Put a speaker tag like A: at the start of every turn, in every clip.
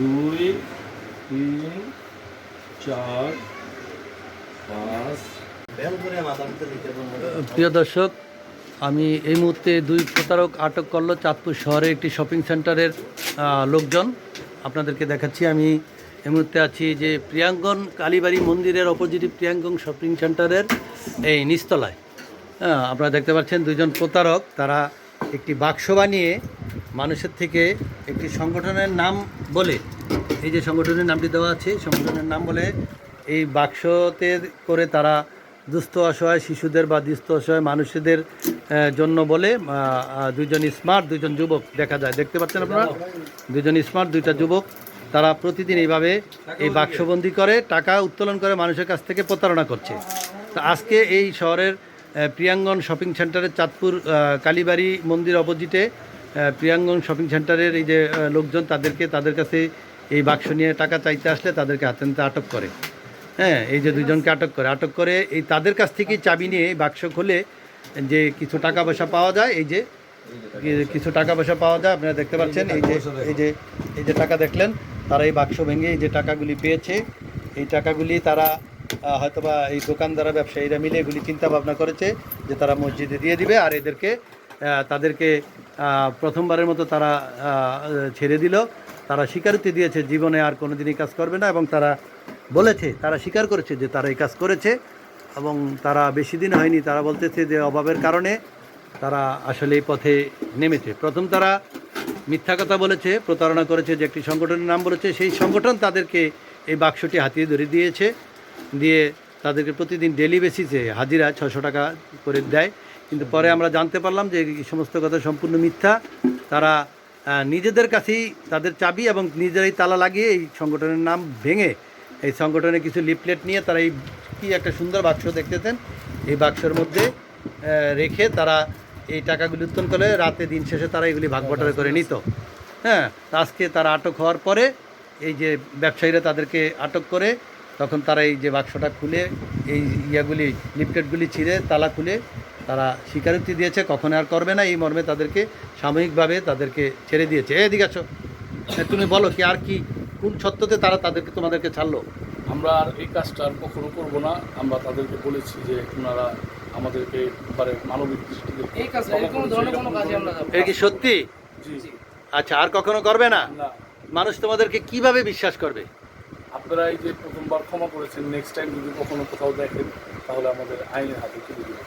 A: দুই তিন চার পাঁচ।
B: প্রিয় দর্শক আমি এই মুহূর্তে দুই প্রতারক আটক করল চাঁদপুর শহরে একটি শপিং সেন্টারের লোকজন। আপনাদেরকে দেখাচ্ছি আমি এই মুহূর্তে আছি যে প্রিয়াঙ্গন কালীবাড়ি মন্দিরের অপোজিটে প্রিয়াঙ্গন শপিং সেন্টারের এই নিচতলায়। হ্যাঁ আপনারা দেখতে পাচ্ছেন দুজন প্রতারক তারা একটি বাক্স বানিয়ে মানুষের থেকে একটি সংগঠনের নাম বলে এই যে সংগঠনের নামটি দেওয়া আছে সংগঠনের নাম বলে এই বাক্সতে করে তারা দুস্থ অসহায় শিশুদের বা দুস্থ অসহায় মানুষদের জন্য বলে আহ, স্মার্ট দুজন যুবক দেখা যায়। দেখতে পাচ্ছেন আপনারা? দুজন স্মার্ট দুইটা যুবক তারা প্রতিদিন এইভাবে এই বাক্সবন্দি করে টাকা উত্তোলন করে মানুষের কাছ থেকে প্রতারণা করছে। তো আজকে এই শহরের প্রিয়াঙ্গন শপিং সেন্টারের চাঁদপুর কালীবাড়ি মন্দির অপোজিটে প্রিয়াঙ্গন শপিং সেন্টারের এই যে লোকজন তাদেরকে, তাদের কাছে এই বাক্স নিয়ে টাকা চাইতে আসলে তাদেরকে হাতে নাতে আটক করে। হ্যাঁ এই যে দুজনকে আটক করে। আটক করে এই তাদের কাছ থেকেই চাবি নিয়ে এই বাক্স খুলে যে কিছু টাকা পয়সা পাওয়া যায়, এই যে কিছু টাকা পয়সা পাওয়া যায়, আপনারা দেখতে পাচ্ছেন, এই যে এই যে এই যে টাকা দেখলেন, তারা এই বাক্স ভেঙে এই যে টাকাগুলি পেয়েছে, এই টাকাগুলি তারা হয়তোবা এই দোকানদারা ব্যবসায়ীরা মিলে এগুলি চিন্তা ভাবনা করেছে যে তারা মসজিদে দিয়ে দিবে আর এদেরকে তাদেরকে প্রথমবারের মতো তারা ছেড়ে দিল। তারা স্বীকারোক্তি দিয়েছে, জীবনে আর কোনো দিনই কাজ করবে না এবং তারা বলেছে, তারা স্বীকার করেছে যে তারা এই কাজ করেছে এবং তারা বেশি দিন হয়নি। তারা বলতেছে যে অভাবের কারণে তারা আসলে এই পথে নেমেছে। প্রথম তারা মিথ্যা কথা বলেছে, প্রতারণা করেছে যে একটি সংগঠনের নাম বলেছে। সেই সংগঠন তাদেরকে এই বাক্সটি হাতিয়ে ধরে দিয়েছে। দিয়ে তাদেরকে প্রতিদিন ডেলি বেসিসে হাজিরা ছশো টাকা করে দেয়। কিন্তু পরে আমরা জানতে পারলাম যে এই সমস্ত কথা সম্পূর্ণ মিথ্যা। তারা নিজেদের কাছেই তাদের চাবি এবং নিজেরাই তালা লাগিয়ে এই সংগঠনের নাম ভেঙে এই সংগঠনের কিছু লিফলেট নিয়ে তারা এই কী একটা সুন্দর বাক্স দেখতেছেন? এই বাক্সের মধ্যে রেখে তারা এই টাকাগুলি উত্তোলন করে রাতে দিন শেষে তারা এগুলি ভাগ বটারা করে নিত। হ্যাঁ আজকে তারা আটক হওয়ার পরে এই যে ব্যবসায়ীরা তাদেরকে আটক করে, তখন তারা এই যে বাক্সটা খুলে, এই ইয়াগুলি, লিফলেটগুলি ছিঁড়ে, তালা খুলে তারা স্বীকারোক্তি দিয়েছে কখন আর করবে না। এই মর্মে তাদেরকে সাময়িকভাবে তাদেরকে ছেড়ে দিয়েছে। এদিকে আসো। হ্যাঁ, তুমি বলো কি আর কি কোন সত্যতে তারা তাদেরকে তোমাদেরকে ছাড়লো?
C: আমরা আর এই কাজটা আর কখনো করব না। আমরা তাদেরকে বলেছি যে আপনারা আমাদেরকে এবারে মানবিক দৃষ্টিতে
D: এই কাজ কোনো ধরনের কোনো কাজে আমরা
B: এটা কি সত্যি?
C: জি।
B: আচ্ছা আর কখনো করবে না?
C: না।
B: মানুষ তোমাদেরকে কীভাবে বিশ্বাস করবে?
C: আপনারা এই যে প্রথমবার ক্ষমা করেছেন নেক্সট টাইম যদি কখনো কোথাও দেখেন তাহলে আমাদের আইনের হাতে তুলে দেবেন।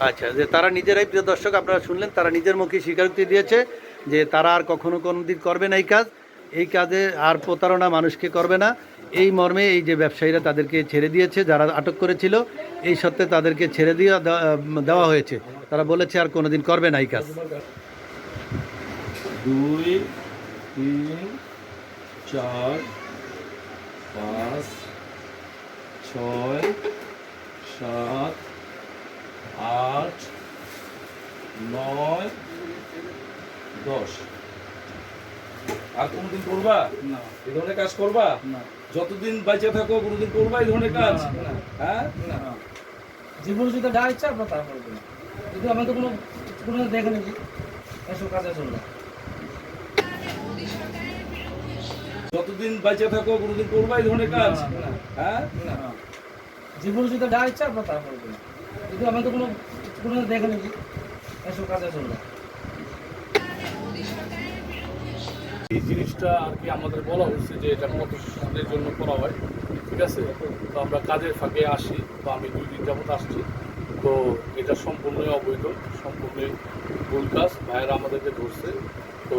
B: আচ্ছা যে তারা নিজেরাই প্রিয় দর্শক, আপনারা শুনলেন, তারা নিজের মুখে স্বীকারোক্তি দিয়েছে যে তারা আর কখনো কোনো দিন করবে না এই কাজ। এই কাজে আর প্রতারণা মানুষকে করবে না। এই মর্মে এই যে ব্যবসায়ীরা তাদেরকে ছেড়ে দিয়েছে, যারা আটক করেছিল, এই সত্ত্বে তাদেরকে ছেড়ে দিয়ে দেওয়া- হয়েছে। তারা বলেছে আর কোনো দিন করবে না এই কাজ।
A: দুই, তিন, চার, পাঁচ, ছয়, সাত আর কোনদিন করবা?
C: না।
A: এই ধরনের কাজ করবা?
C: না।
A: যতদিন বেঁচে থাকো কোনোদিন করবা এই ধরনের কাজ। হ্যাঁ?
D: না। জীবন যদি যা ইচ্ছা আপনার তা করবেন যদি আমি তো কোনো কোনো দেখে নেই এসব কাজে চলবে।
A: যতদিন বেঁচে থাকো কোনোদিন করবা এই ধরনের কাজ। হ্যাঁ?
D: না। জীবন যদি যা ইচ্ছা আপনার তা করবেন যদি আমি তো কোনো কোনো দেখে নেই এসব কাজে চলবে।
C: এই জিনিসটা আর কি আমাদের বলা হচ্ছে যে এটা কত জন্য করা হয় ঠিক আছে? তো আমরা কাজের ফাঁকে আসি তো আমি দুই দিন যাবত আসছি। তো এটা সম্পূর্ণই অবৈধ সম্পূর্ণই ভুল কাজ ভাইয়েরা আমাদেরকে ধরছে। তো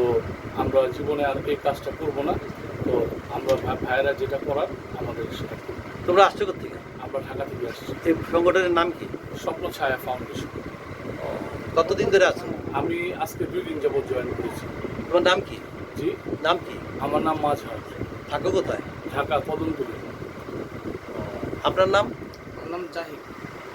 C: আমরা জীবনে আর এই কাজটা করব না। তো আমরা ভাইয়েরা যেটা করার আমাদের সেটা
B: তোমরা আসছো থেকে
C: আমরা ঢাকা থেকে আসছি।
B: এই সংগঠনের নাম কি?
C: স্বপ্ন ছায়া ফাউন্ডেশন।
B: কতদিন ধরে আছো?
C: আমি আজকে দুই দিন যাবত জয়েন করেছি।
B: তোমার নাম কি?
C: জি।
B: নাম কি?
C: আমার নাম মাঝহার।
B: থাকো কোথায়?
C: ঢাকা কদমপুরি
B: আপনার নাম?
D: আমার নাম জাহিদ।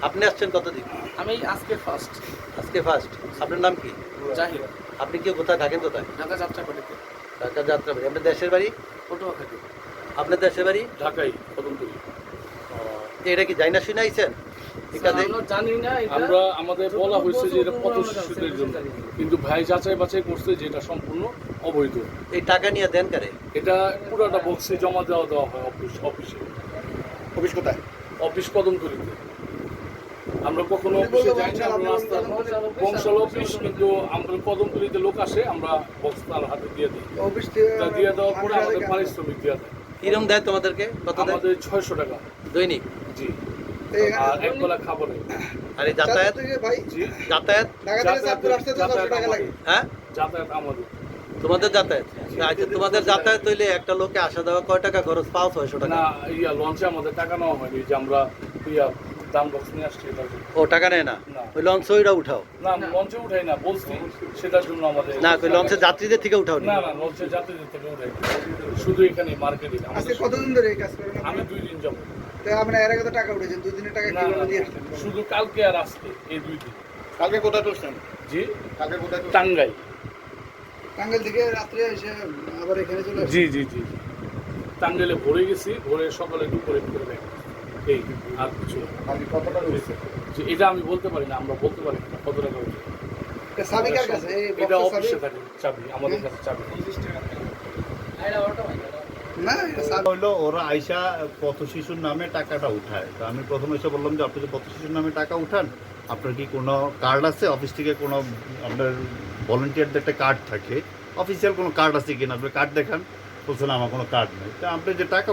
B: আপনি আসছেন কতদিন?
D: আমি আজকে ফার্স্ট
B: আজকে ফার্স্ট আপনার নাম কি?
D: জাহিদ।
B: আপনি কি কোথায়? থাকেন কোথায়?
D: ঢাকা যাত্রা বাড়িতে
B: ঢাকা যাত্রা বাড়ি আপনার দেশের বাড়ি?
D: পটুয়াখালী।
B: আপনার দেশের বাড়ি?
C: ঢাকাই কদমপুরি
B: এটা কি জাইনা শুনে আইছেন এখানে
D: আমরা জানি না এটা।
C: আমরা আমাদের বলা হয়েছে যে এটা পথ শিশুদের জন্য।
D: জানি।
C: কিন্তু ভাই যাচাই বাছাই করছে যে এটা সম্পূর্ণ অবৈধ।
B: এই টাকা নিয়ে দেন কারে?
C: এটা পুরোটা বক্সে জমা দেওয়া দেওয়া হয় অফিস অফিসে।
A: অফিস কোথায়?
C: অফিস কদমতলিতে। আমরা কখনো অফিসে যাই না আমরা রাস্তার বংশাল অফিস কিন্তু আমরা কদমতলিতে লোক আসে আমরা বক্স তার হাতে দিয়ে দিই।
E: অফিস
C: দিয়ে দেওয়ার পরে আমাদের পারিশ্রমিক দেওয়া দেয়।
B: কিরম দেয় তোমাদেরকে? কত দেয়?
C: আমাদের ছয়শো টাকা।
B: দৈনিক?
C: জি। আর এক বেলা খাবারে
B: আর এই যাতায়াত?
E: ভাই
B: যাতায়াত?
E: ঢাকা থেকে চাঁদপুর আসতে তো ছশো টাকা লাগে।
B: হ্যাঁ?
C: যাতায়াত আমাদের।
B: তোমাদের যাতায়াত? আচ্ছা তোমাদের যাতায়াত হইলে একটা লোকে আসা যাওয়া কয় টাকা খরচ? পাও ছয়শো টাকা।
C: না ইয়া লঞ্চে আমাদের টাকা নেওয়া হয়নি যে আমরা ইয়া দাম বক্স নিয়ে আসছি
B: ও টাকা নেয় না?
C: না।
B: ওই লঞ্চ ওইটা উঠাও?
C: না লঞ্চে উঠাই না বলছি সেটার জন্য আমাদের
B: না ওই লঞ্চের যাত্রীদের থেকে উঠাও না?
C: না লঞ্চে যাত্রীদের থেকে উঠাই। শুধু এখানে মার্কেটে
E: কতদিন ধরে এই কাজ করেন
C: আমি দুই দিন যাব।
E: তো আমরা এর আগে তো টাকা উঠেছেন দুই দিনের টাকা
C: না
E: কীভাবে দিয়ে আসলেন
C: শুধু কালকে আর আজকে এই দুই দিন।
A: কালকে কোথায় তুলছেন?
C: জি?
A: কালকে কোথায়?
C: টাঙ্গাই
E: টাঙ্গাইল। থেকে রাত্রে এসে আবার এখানে চলে
C: জি জি জি। টাঙ্গাইলে ভরে গেছি ভরে সকালে দুপুরে করে এই আর কিছু
A: কত টাকা
C: যে এটা আমি বলতে পারি না আমরা বলতে পারি না কত টাকা উঠে
E: এটা কাছে
C: এটা
E: বক্সের
C: অফিসে
E: সাবি?
C: থাকে চাবি আমাদের কাছে চাবি।
F: ওরা নামে টাকাটা উঠায়। তো আমি প্রথমে বললাম যে, আপনি যে নামে টাকা উঠান, আপনার কি কোনো কার্ড আছে? অফিস থেকে কোনো আপনার একটা কার্ড থাকে। অফিসিয়াল কোনো কার্ড আছে আপনি কার্ড দেখান। আমার কোনো কার্ড নেই। তা আপনি যে টাকা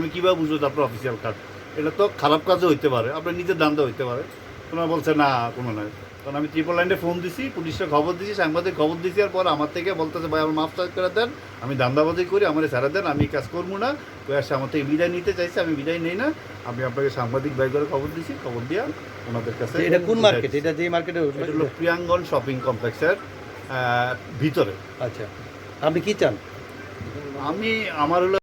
F: আমি কীভাবে বুঝব আপনার অফিসিয়াল কার্ড? এটা তো খারাপ কাজও হইতে পারে, আপনার নিজের দান্দা হইতে পারে। তোমরা বলছে না কোনো নয়। তখন আমি ট্রিপল লাইনে ফোন দিছি পুলিশে খবর দিছি সাংবাদিক খবর দিছি আর পর আমার থেকে বলতেছে ভাই আমার মাফ করে দেন আমি দান্দাবাজি করি আমার ছেড়ে দেন আমি কাজ করব না। ওই এসে আমার থেকে বিদায় নিতে চাইছে আমি বিদায় নেই না। আমি আপনাকে সাংবাদিক ভাই করে খবর দিছি খবর দিয়া ওনাদের কাছে
B: এটা কোন মার্কেট এটা যে মার্কেটে
F: এটা হলো প্রিয়াঙ্গন শপিং কমপ্লেক্সের ভিতরে।
B: আচ্ছা। আপনি কি চান?
F: আমি আমার হলো